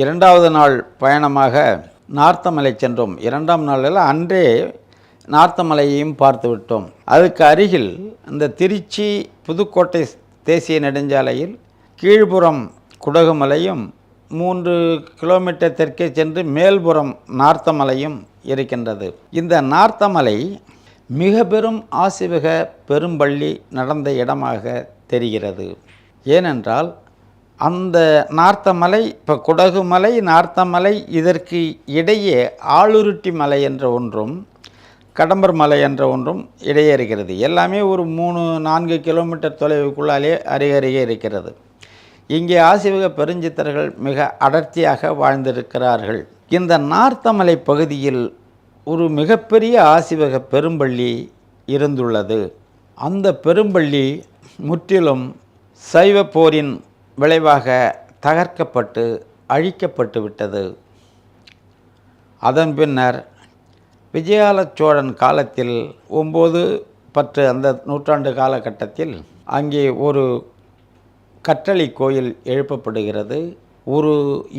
இரண்டாவது நாள் பயணமாக நார்த்தமலை சென்றோம். இரண்டாம் நாளில் அன்றே நார்த்தமலையையும் பார்த்து விட்டோம். அதுக்கு அருகில் இந்த திருச்சி புதுக்கோட்டை தேசிய நெடுஞ்சாலையில் கீழ்புறம் குடகுமலையும் மூன்று கிலோமீட்டர் தெற்கே சென்று மேல்புறம் நார்த்தமலையும் இருக்கின்றது. இந்த நார்த்தமலை மிக பெரும் ஆசிவக பெரும்பள்ளி நடந்த இடமாக தெரிகிறது. ஏனென்றால் அந்த நார்த்தமலை இப்போ குடகுமலை நார்த்தமலை இதற்கு இடையே ஆளுருட்டி மலை என்ற ஒன்றும் கடம்பர் மலை என்ற ஒன்றும் இடையே இருக்கிறது. எல்லாமே ஒரு மூணு நான்கு கிலோமீட்டர் தொலைவுக்குள்ளாலே அருகருகே இருக்கிறது. இங்கே ஆசிவக பெருஞ்சித்தர்கள் மிக அடர்த்தியாக வாழ்ந்திருக்கிறார்கள். இந்த நார்த்தமலை பகுதியில் ஒரு மிகப்பெரிய ஆசிவக பெரும்பள்ளி இருந்துள்ளது. அந்த பெரும்பள்ளி முற்றிலும் சைவ போரின் விளைவாக தகர்க்கப்பட்டு அழிக்கப்பட்டு விட்டது. அதன் பின்னர் விஜயால சோழன் காலத்தில் ஒம்பது பத்து அந்த நூற்றாண்டு காலகட்டத்தில் அங்கே ஒரு கற்றளி கோயில் எழுப்பப்படுகிறது. ஒரு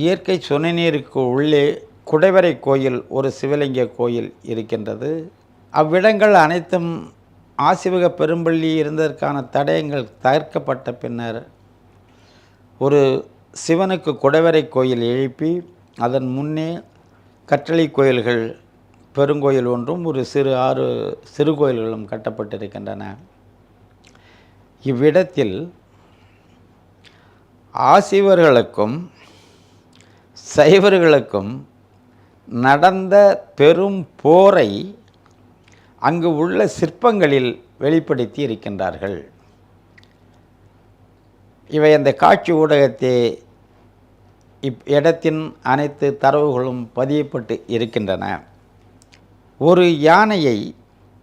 இயற்கை சுனைநீருக்கு உள்ளே குடைவரை கோயில் ஒரு சிவலிங்க கோயில் இருக்கின்றது. அவ்விடங்கள் அனைத்தும் ஆசிவக பெரும்பள்ளி இருந்ததற்கான தடயங்கள் தகர்க்கப்பட்ட பின்னர் ஒரு சிவனுக்கு குடைவரை கோயில் எழுப்பி அதன் முன்னே கற்றளி கோயில்கள் பெருங்கோயில் ஒன்றும் ஒரு சிறு ஆறு சிறு கோயில்களும் கட்டப்பட்டிருக்கின்றன. இவ்விடத்தில் ஆசிவர்களுக்கும் சைவர்களுக்கும் நடந்த பெரும் போரை அங்கு உள்ள சிற்பங்களில் வெளிப்படுத்தி இருக்கின்றார்கள். இவை அந்த காட்சி ஊடகத்தை இப் இடத்தின் அனைத்து தரவுகளும் பதியப்பட்டு இருக்கின்றன. ஒரு யானையை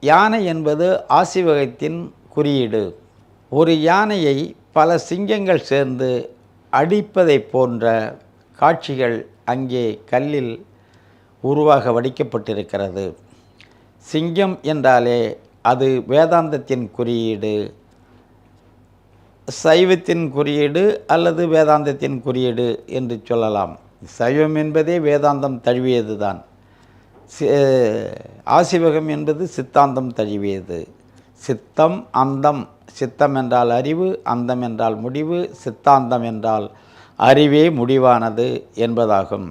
யானை என்பது ஆசிவகத்தின் குறியீடு. ஒரு யானையை பல சிங்கங்கள் சேர்ந்து அடிப்பதைப் போன்ற காட்சிகள் அங்கே கல்லில் உருவாக வடிக்கப்பட்டிருக்கிறது. சிங்கம் என்றாலே அது வேதாந்தத்தின் குறியீடு. சைவத்தின் குறியீடு அல்லது வேதாந்தத்தின் குறியீடு என்று சொல்லலாம். சைவம் என்பதே வேதாந்தம் தழுவியது தான் ஆசிவகம் என்பது சித்தாந்தம் தழுவியது. சித்தம் அந்தம். சித்தம் என்றால் அறிவு அந்தம் என்றால் முடிவு சித்தாந்தம் என்றால் அறிவே முடிவானது என்பதாகும்.